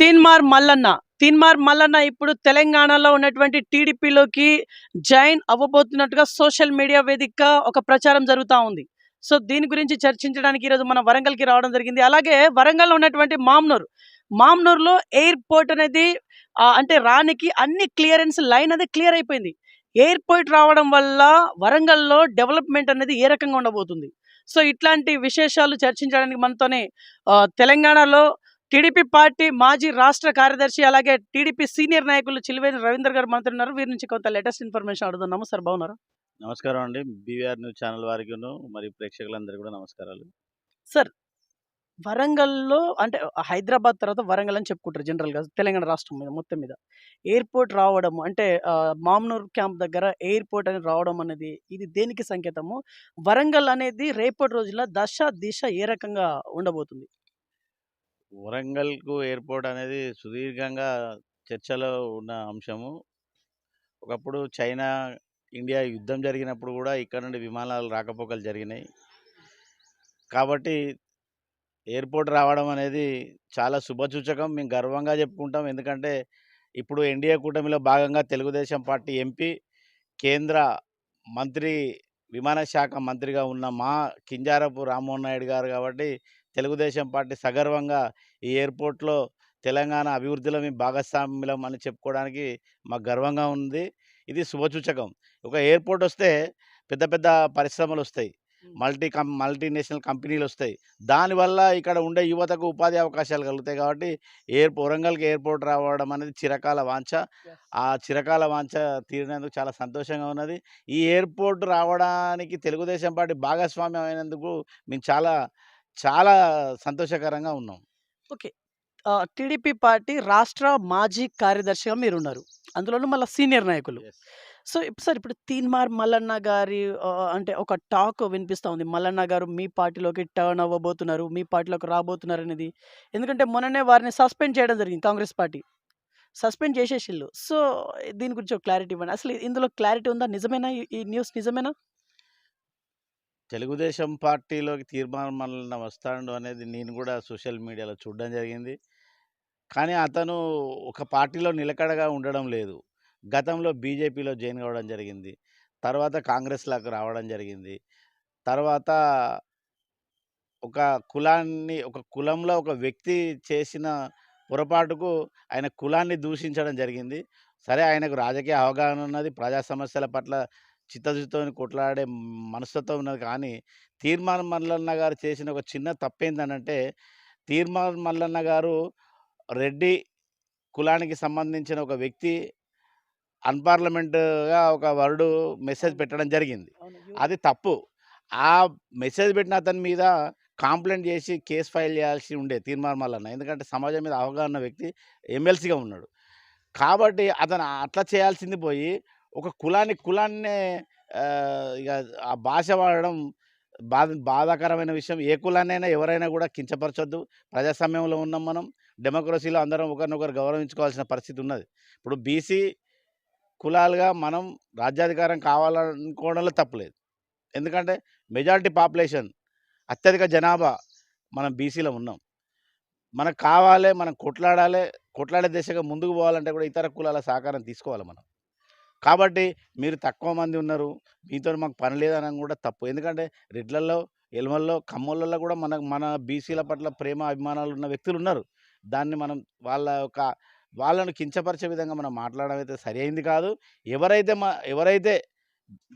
తీన్మార్ మల్లన్న. తీన్మార్ మల్లన్న ఇప్పుడు తెలంగాణలో ఉన్నటువంటి టీడీపీలోకి జాయిన్ అవ్వబోతున్నట్టుగా సోషల్ మీడియా వేదిక ఒక ప్రచారం జరుగుతూ ఉంది. సో దీని గురించి చర్చించడానికి ఈరోజు మన వరంగల్కి రావడం జరిగింది. అలాగే వరంగల్లో ఉన్నటువంటి మామ్నూర్. మామ్నూర్లో ఎయిర్పోర్ట్ అనేది అంటే రానికి అన్ని క్లియరెన్స్ లైన్ అనేది క్లియర్ అయిపోయింది. ఎయిర్పోర్ట్ రావడం వల్ల వరంగల్లో డెవలప్మెంట్ అనేది ఏ రకంగా ఉండబోతుంది? సో ఇట్లాంటి విశేషాలు చర్చించడానికి మనతోనే తెలంగాణలో టీడీపీ పార్టీ మాజీ రాష్ట్ర కార్యదర్శి అలాగే టీడీపీ సీనియర్ నాయకులు చిలివేని రవీందర్ గారు మనతో ఉన్నారు వీరి నుంచి కొంత లేటెస్ట్ ఇన్ఫర్మేషన్ అడుగుతున్నాము సార్ బాగున్నారా? నమస్కారం అండి. బీవీఆర్ న్యూస్ ఛానల్ వారికి మరి ప్రేక్షకులందరికీ కూడా నమస్కారాలు. సార్ వరంగల్లో అంటే హైదరాబాద్ తర్వాత వరంగల్ అని చెప్పుకుంటారు జనరల్గా తెలంగాణ రాష్ట్రం మీద మొత్తం మీద. ఎయిర్పోర్ట్ రావడం అంటే మామ్నూర్ క్యాంప్ దగ్గర ఎయిర్పోర్ట్ అనేది రావడం అనేది ఇది దేనికి సంకేతము? వరంగల్ అనేది రేపటి రోజుల దశ దిశ ఏ రకంగా ఉండబోతుంది? వరంగల్కు ఎయిర్పోర్ట్ అనేది సుదీర్ఘంగా చర్చలో ఉన్న అంశము. ఒకప్పుడు చైనా ఇండియా యుద్ధం జరిగినప్పుడు కూడా ఇక్కడ నుండి విమానాలు రాకపోకలు జరిగినాయి. కాబట్టి ఎయిర్పోర్ట్ రావడం అనేది చాలా శుభసూచకం. మేము గర్వంగా చెప్పుకుంటాం. ఎందుకంటే ఇప్పుడు ఎన్డీఏ కూటమిలో భాగంగా తెలుగుదేశం పార్టీ ఎంపీ కేంద్ర మంత్రి విమానశాఖ మంత్రిగా ఉన్న మా కింజారపు రామ్మోహన్ నాయుడు గారు కాబట్టి తెలుగుదేశం పార్టీ సగర్వంగా ఈ ఎయిర్పోర్ట్లో తెలంగాణ అభివృద్ధిలో మేము భాగస్వామ్యం అని చెప్పుకోవడానికి మాకు గర్వంగా ఉంది. ఇది శుభసూచకం. ఒక ఎయిర్పోర్ట్ వస్తే పెద్ద పెద్ద పరిశ్రమలు వస్తాయి. మల్టీ కం మల్టీనేషనల్ కంపెనీలు వస్తాయి. దానివల్ల ఇక్కడ ఉండే యువతకు ఉపాధి అవకాశాలు కలుగుతాయి కాబట్టి ఎయిర్ వరంగల్కి ఎయిర్పోర్ట్ రావడం అనేది చిరకాల వాంఛ. ఆ చిరకాల వాంఛ తీరినందుకు చాలా సంతోషంగా ఉన్నది. ఈ ఎయిర్పోర్ట్ రావడానికి తెలుగుదేశం పార్టీ భాగస్వామ్యం అయినందుకు మేము చాలా చాలా సంతోషకరంగా ఉన్నాం. టీడీపీ పార్టీ రాష్ట్ర మాజీ కార్యదర్శిగా మీరు ఉన్నారు అందులోనూ మళ్ళీ సీనియర్ నాయకులు. సో ఇప్పుడు సార్ ఇప్పుడు తీన్మార్ మల్లన్న గారి అంటే ఒక టాక్ వినిపిస్తూ ఉంది. మల్లన్న గారు మీ పార్టీలోకి టర్న్ అవ్వబోతున్నారు మీ పార్టీలోకి రాబోతున్నారు అనేది ఎందుకంటే మొన్ననే వారిని సస్పెండ్ చేయడం జరిగింది కాంగ్రెస్ పార్టీ. సస్పెండ్ చేసేసిళ్ళు. సో దీని గురించి ఒక క్లారిటీ ఇవ్వండి. అసలు ఇందులో క్లారిటీ ఉందా? నిజమేనా? ఈ న్యూస్ నిజమేనా? తెలుగుదేశం పార్టీలోకి తీర్మానం మల్లన్న వస్తాడు అనేది నేను కూడా సోషల్ మీడియాలో చూడడం జరిగింది. కానీ అతను ఒక పార్టీలో నిలకడగా ఉండడం లేదు. గతంలో బీజేపీలో జాయిన్ కావడం జరిగింది. తర్వాత కాంగ్రెస్లోకి రావడం జరిగింది. తర్వాత ఒక కులాన్ని ఒక కులంలో ఒక వ్యక్తి చేసిన పొరపాటుకు ఆయన కులాన్ని దూషించడం జరిగింది. సరే ఆయనకు రాజకీయ అవగాహన ఉన్నది ప్రజా సమస్యల పట్ల చిత్తశుద్ధితో కొట్లాడే మనస్తత్వం ఉన్నది. కానీ తీర్మానం మల్లన్న గారు చేసిన ఒక చిన్న తప్పేందనంటే తీర్మానం మల్లన్న గారు రెడ్డి కులానికి సంబంధించిన ఒక వ్యక్తి అన్పార్లమెంట్గా ఒక వర్డ్ మెసేజ్ పెట్టడం జరిగింది. అది తప్పు. ఆ మెసేజ్ పెట్టిన అతని మీద కాంప్లైంట్ చేసి కేసు ఫైల్ చేయాల్సి ఉండే తీర్మానం మల్లన్న. ఎందుకంటే సమాజం మీద అవగాహన వ్యక్తి ఎమ్మెల్సీగా ఉన్నాడు. కాబట్టి అతను అట్లా చేయాల్సింది పోయి ఒక కులాన్ని కులాన్నే ఇక ఆ భాష వాడడం బాధ బాధాకరమైన విషయం. ఏ కులాన్నైనా ఎవరైనా కూడా కించపరచొద్దు. ప్రజాస్వామ్యంలో ఉన్నాం మనం. డెమోక్రసీలో అందరం ఒకరినొకరు గౌరవించుకోవాల్సిన పరిస్థితి ఉన్నది. ఇప్పుడు బీసీ కులాలుగా మనం రాజ్యాధికారం కావాలనుకోవడంలో తప్పులేదు ఎందుకంటే మెజారిటీ పాపులేషన్ అత్యధిక జనాభా మనం బీసీలో ఉన్నాం. మనకు కావాలి మనం కొట్లాడాలి కొట్లాడే దిశగా ముందుకు పోవాలంటే కూడా ఇతర కులాల సహకారం తీసుకోవాలి మనం. కాబట్టి మీరు తక్కువ మంది ఉన్నారు. మీతో మాకు పని లేదని కూడా తప్పు. ఎందుకంటే రెడ్లల్లో ఎలమల్లో కమ్మోళ్ళల్లో కూడా మన మన బీసీల పట్ల ప్రేమ అభిమానాలు ఉన్న వ్యక్తులు ఉన్నారు. దాన్ని మనం వాళ్ళ యొక్క వాళ్ళను కించపరిచే విధంగా మనం మాట్లాడడం అయితే సరి అయింది కాదు. ఎవరైతే మా ఎవరైతే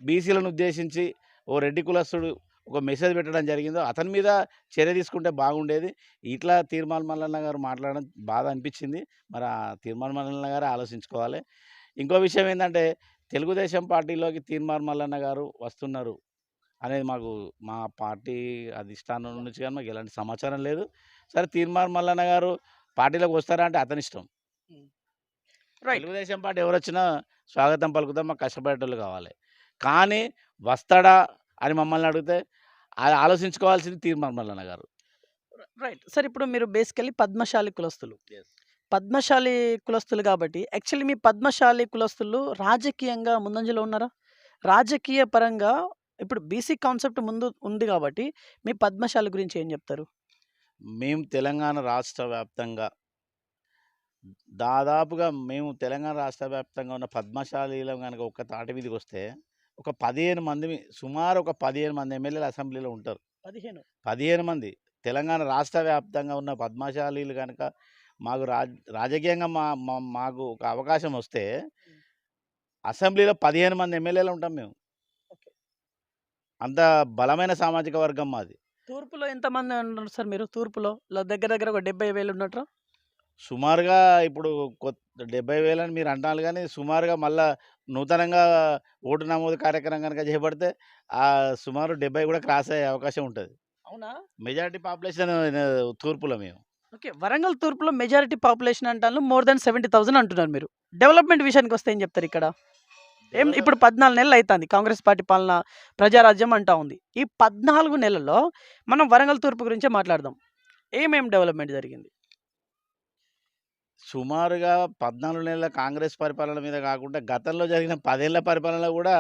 బీసీలను ఉద్దేశించి ఓ రెడ్డి కులస్తుడు ఒక మెసేజ్ పెట్టడం జరిగిందో అతని మీద చర్య తీసుకుంటే బాగుండేది. ఇట్లా తీర్మాన్ మల్లన్న గారు మాట్లాడడం బాధ అనిపించింది. మరి ఆ తీర్మాన్ మల్లన్న గారు ఆలోచించుకోవాలి. ఇంకో విషయం ఏంటంటే తెలుగుదేశం పార్టీలోకి తీర్మాన్ మల్లన్న గారు వస్తున్నారు అనేది మాకు మా పార్టీ అధిష్టానం నుంచి కానీ మాకు ఎలాంటి సమాచారం లేదు. సరే తీర్మాన్ మల్లన్న గారు పార్టీలోకి వస్తారా అంటే అతని ఇష్టం. తెలుగుదేశం పార్టీ ఎవరు వచ్చినా స్వాగతం పలుకుతాం మాకు కష్టపడేటోళ్ళు కావాలి. కానీ వస్తాడా అని మమ్మల్ని అడిగితే అది ఆలోచించుకోవాల్సింది తీర్మాన్ మల్లన్న గారు. రైట్. సార్ ఇప్పుడు మీరు బేసికలీ పద్మశాలి కులస్తులు. పద్మశాలి కులస్తులు కాబట్టి యాక్చువల్లీ మీ పద్మశాలి కులస్తులు రాజకీయంగా ముందంజలో ఉన్నారా? రాజకీయ పరంగా ఇప్పుడు బీసీ కాన్సెప్ట్ ముందు ఉంది కాబట్టి మీ పద్మశాలి గురించి ఏం చెప్తారు? మేము తెలంగాణ రాష్ట్ర వ్యాప్తంగా దాదాపుగా మేము తెలంగాణ రాష్ట్ర వ్యాప్తంగా ఉన్న పద్మశాలీలో గనక ఒక్క తాటి మీదకి వస్తే ఒక పదిహేను మంది సుమారు ఒక పదిహేను మంది ఎమ్మెల్యేలు అసెంబ్లీలో ఉంటారు. పదిహేను. పదిహేను మంది. తెలంగాణ రాష్ట్ర వ్యాప్తంగా ఉన్న పద్మశాలీలు కనుక మాకు రాజ్ రాజకీయంగా మా మాకు ఒక అవకాశం వస్తే అసెంబ్లీలో పదిహేను మంది ఎమ్మెల్యేలు ఉంటాం మేము. అంత బలమైన సామాజిక వర్గం మాది. తూర్పులో ఎంతమంది ఉన్నారు సార్ మీరు తూర్పులో? దగ్గర దగ్గర ఒక డెబ్బై వేలు ఉన్నట్టు? సుమారుగా ఇప్పుడు కొత్త డెబ్బై వేలని మీరు అంటారు కానీ సుమారుగా మళ్ళా నూతనంగా ఓటు నమోదు కార్యక్రమం కనుక చేపడితే ఆ సుమారు డెబ్బై కూడా క్రాస్ అయ్యే అవకాశం ఉంటుంది. అవునా? మెజారిటీ పాపులేషన్ తూర్పులో మేము. ఓకే. వరంగల్ తూర్పులో మెజారిటీ పాపులేషన్ అంటాను మోర్ దాన్ సెవెంటీ థౌసండ్ అంటున్నారు మీరు. డెవలప్మెంట్ విషయానికి వస్తే ఏం చెప్తారు ఇక్కడ? ఏం ఇప్పుడు పద్నాలుగు నెలలు అవుతుంది కాంగ్రెస్ పార్టీ పాలన ప్రజారాజ్యం అంటా ఉంది. ఈ పద్నాలుగు నెలల్లో మనం వరంగల్ తూర్పు గురించే మాట్లాడదాం. ఏమేం డెవలప్మెంట్ జరిగింది? సుమారుగా పద్నాలుగు నెలల కాంగ్రెస్ పరిపాలన మీద కాకుండా గతంలో జరిగిన పదేళ్ళ పరిపాలన కూడా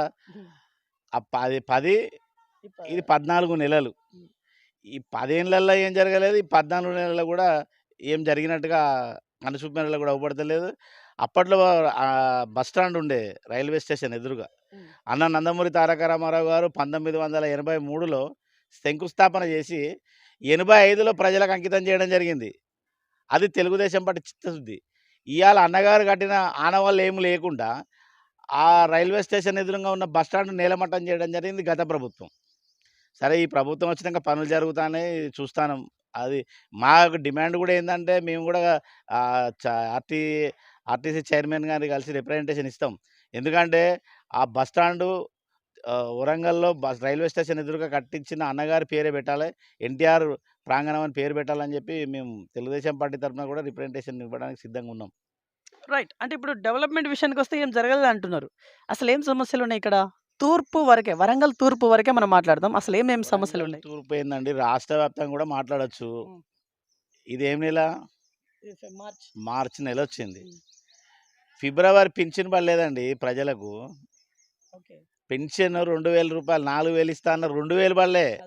ఆ పది పది ఇది పద్నాలుగు నెలలు. ఈ పదేళ్ళల్లో ఏం జరగలేదు. ఈ పద్నాలుగు నెలల్లో కూడా ఏం జరిగినట్టుగా కనుసూపు మేరలో కూడా అవపడతలేదు అప్పట్లో బస్ స్టాండ్ ఉండే రైల్వే స్టేషన్ ఎదురుగా. అన్న నందమూరి తారక రామారావు గారు పంతొమ్మిది వందల ఎనభై మూడులో శంకుస్థాపన చేసి ఎనభై ఐదులో ప్రజలకు అంకితం చేయడం జరిగింది. అది తెలుగుదేశం పార్టీ చిత్తశుద్ధి. ఇవాళ అన్నగారు కట్టిన ఆనవాళ్ళు ఏమి లేకుండా ఆ రైల్వే స్టేషన్ ఎదురుగా ఉన్న బస్ స్టాండ్ నేలమట్టం చేయడం జరిగింది గత ప్రభుత్వం. సరే ఈ ప్రభుత్వం వచ్చినాక పనులు జరుగుతాయని చూస్తాను. అది మాకు డిమాండ్ కూడా ఏంటంటే మేము కూడా చ- ఆర్టీ ఆర్టీసీ చైర్మన్ గారిని కలిసి రిప్రజెంటేషన్ ఇస్తాం. ఎందుకంటే ఆ బస్ స్టాండు వరంగల్లో బస్ రైల్వే స్టేషన్ ఎదురుగా కట్టించిన అన్నగారి పేరే పెట్టాలి. ఎన్టీఆర్ ప్రాంగణం అని పేరు పెట్టాలని చెప్పి మేము తెలుగుదేశం పార్టీ తరఫున కూడా రిప్రజెంటేషన్ ఇవ్వడానికి సిద్ధంగా ఉన్నాం. రైట్. అంటే ఇప్పుడు డెవలప్మెంట్ విషయానికి వస్తే ఏం జరగలేదు అంటున్నారు అసలు ఏం సమస్యలు ఉన్నాయి ఇక్కడ? తూర్పు వరకే వరంగల్ తూర్పు వరకే మనం మాట్లాడదాం. అసలు ఏమేం సమస్యలు ఉన్నాయి తూర్పు ఏందండి రాష్ట్ర వ్యాప్తంగా కూడా మాట్లాడొచ్చు. ఇది ఏం నెల మార్చ్. మార్చి నెల వచ్చింది. ఫిబ్రవరి పింఛన్ పడలేదండి ప్రజలకు. ఓకే. పెన్షన్ రెండు వేల రూపాయలు నాలుగు వేలు ఇస్తా అన్న రెండు వేలు పడలే.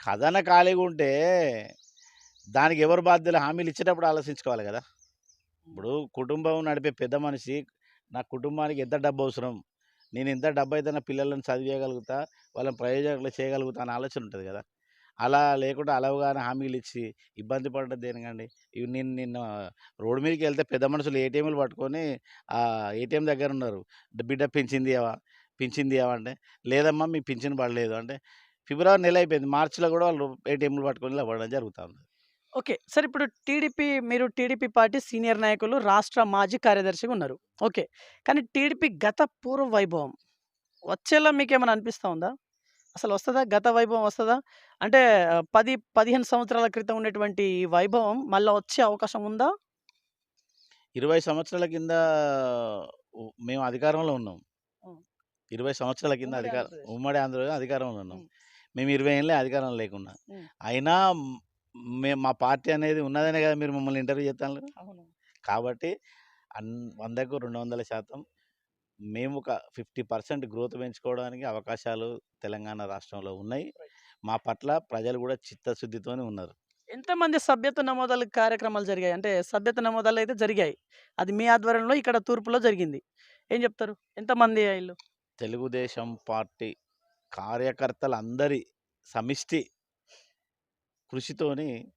ఖజానా ఖాళీగా ఉంటే దానికి ఎవరు బాధ్యులు హామీలు ఇచ్చేటప్పుడు ఆలోచించుకోవాలి కదా? ఇప్పుడు కుటుంబం నడిపే పెద్ద మనిషి నా కుటుంబానికి ఎంత డబ్బు అవసరం? నేను ఎంత డబ్బు అయితే నా పిల్లలను చదివేయగలుగుతా వాళ్ళని ప్రయోజనాలు చేయగలుగుతా అనే ఆలోచన ఉంటుంది కదా. అలా లేకుండా అలవగానే హామీలు ఇచ్చి ఇబ్బంది పడడం దేనికండి? ఇవి నేను నిన్న రోడ్డు మీదకి వెళ్తే పెద్ద మనుషులు ఏటీఎంలు పట్టుకొని ఆ ఏటీఎం దగ్గర ఉన్నారు. బిడ్డ పెంచింది ఏవా పెంచింది ఏవా అంటే లేదమ్మా మీ పింఛన్ పడలేదు అంటే ఫిబ్రవరి నెల అయిపోయింది. మార్చిలో కూడా వాళ్ళు ఏటీఎంలు పట్టుకొని ఇలా పడడం జరుగుతుంది ఓకే. సార్ ఇప్పుడు టీడీపీ మీరు టీడీపీ పార్టీ సీనియర్ నాయకులు రాష్ట్ర మాజీ కార్యదర్శిగా ఉన్నారు. ఓకే. కానీ టీడీపీ గత పూర్వ వైభవం వచ్చేలా మీకేమైనా అనిపిస్తూ ఉందా? అసలు వస్తుందా? గత వైభవం వస్తుందా? అంటే పది పదిహేను సంవత్సరాల క్రితం ఉన్నటువంటి ఈ వైభవం మళ్ళీ వచ్చే అవకాశం ఉందా? ఇరవై సంవత్సరాల కింద మేము అధికారంలో ఉన్నాం. ఇరవై సంవత్సరాల కింద అధికారం. ఉమ్మడి ఆంధ్రప్రదేశ్ అధికారంలో ఉన్నాం. మేము ఇరవై ఏళ్ళే అధికారం లేకున్నా. ఉం. అయినా మేము మా పార్టీ అనేది ఉన్నదనే కదా మీరు మమ్మల్ని ఇంటర్వ్యూ చేస్తాను కాబట్టి అన్ వందకు రెండు వందల శాతం మేము ఒక ఫిఫ్టీ పర్సెంట్ గ్రోత్ పెంచుకోవడానికి అవకాశాలు తెలంగాణ రాష్ట్రంలో ఉన్నాయి. మా పట్ల ప్రజలు కూడా చిత్తశుద్ధితోనే ఉన్నారు. ఎంతమంది సభ్యత నమోదాలు కార్యక్రమాలు జరిగాయి? అంటే సభ్యత నమోదాలు అయితే జరిగాయి. అది మీ ఆధ్వర్యంలో ఇక్కడ తూర్పులో జరిగింది. ఏం చెప్తారు? ఎంతమంది వీళ్ళు తెలుగుదేశం పార్టీ కార్యకర్తలు అందరి సమిష్టి కృషితోని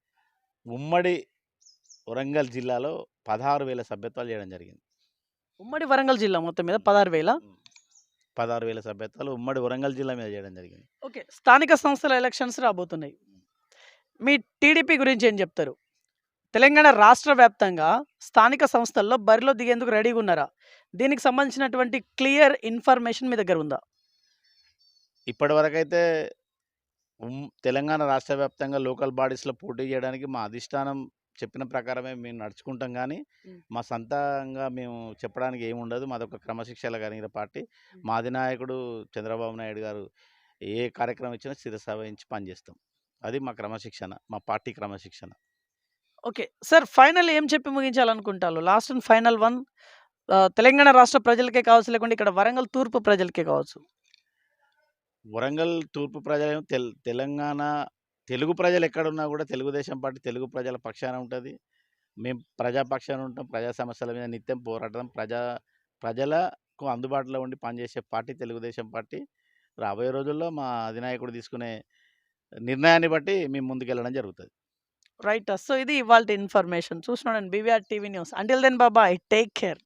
ఉమ్మడి వరంగల్ జిల్లాలో పదహారు వేల సభ్యత్వాలు చేయడం జరిగింది. ఉమ్మడి వరంగల్ జిల్లా మొత్తం మీద పదహారు వేల? పదహారు వేల సభ్యత్వాలు ఉమ్మడి వరంగల్ జిల్లా మీద చేయడం జరిగింది. ఓకే. స్థానిక సంస్థల ఎలక్షన్స్ రాబోతున్నాయి. మీ టీడీపీ గురించి ఏం చెప్తారు? తెలంగాణ రాష్ట్ర వ్యాప్తంగా స్థానిక సంస్థల్లో బరిలో దిగేందుకు రెడీగా ఉన్నారా? దీనికి సంబంధించినటువంటి క్లియర్ ఇన్ఫర్మేషన్ మీ దగ్గర ఉందా? ఇప్పటి వరకైతే ఉమ్- తెలంగాణ రాష్ట్ర వ్యాప్తంగా లోకల్ బాడీస్లో పోటీ చేయడానికి మా అధిష్టానం చెప్పిన ప్రకారమే మేము నడుచుకుంటాం కానీ మ్. సొంతంగా మేము చెప్పడానికి ఏమి ఉండదు. మాదొక క్రమశిక్షణ కలిగిన పార్టీ. మా అధినాయకుడు చంద్రబాబు నాయుడు గారు ఏ కార్యక్రమం ఇచ్చినా శిరస వహించి పనిచేస్తాం. అది మా క్రమశిక్షణ మా పార్టీ క్రమశిక్షణ. ఓకే. సార్ ఫైనల్ ఏం చెప్పి ముగించాలనుకుంటారు? Last and final one Telangana రాష్ట్ర ప్రజలకే కావచ్చు లేకుంటే ఇక్కడ వరంగల్ తూర్పు ప్రజలకే కావచ్చు. వరంగల్ తూర్పు ప్రజలు తెల్ తెలంగాణ తెలుగు ప్రజలు ఎక్కడున్నా కూడా తెలుగుదేశం పార్టీ తెలుగు ప్రజల పక్షాన ఉంటుంది. మేము ప్రజాపక్షాన ఉంటాం ప్రజా సమస్యల మీద నిత్యం పోరాటం ప్రజా ప్రజలకు అందుబాటులో ఉండి పనిచేసే పార్టీ తెలుగుదేశం పార్టీ. రాబోయే రోజుల్లో మా అధినాయకుడు తీసుకునే నిర్ణయాన్ని బట్టి మేము ముందుకెళ్ళడం జరుగుతుంది. రైట్. సో ఇది ఇవాళ ఇన్ఫర్మేషన్. చూస్తున్నాను BVR TV news. Until then బాబాయ్ టేక్ కేర్.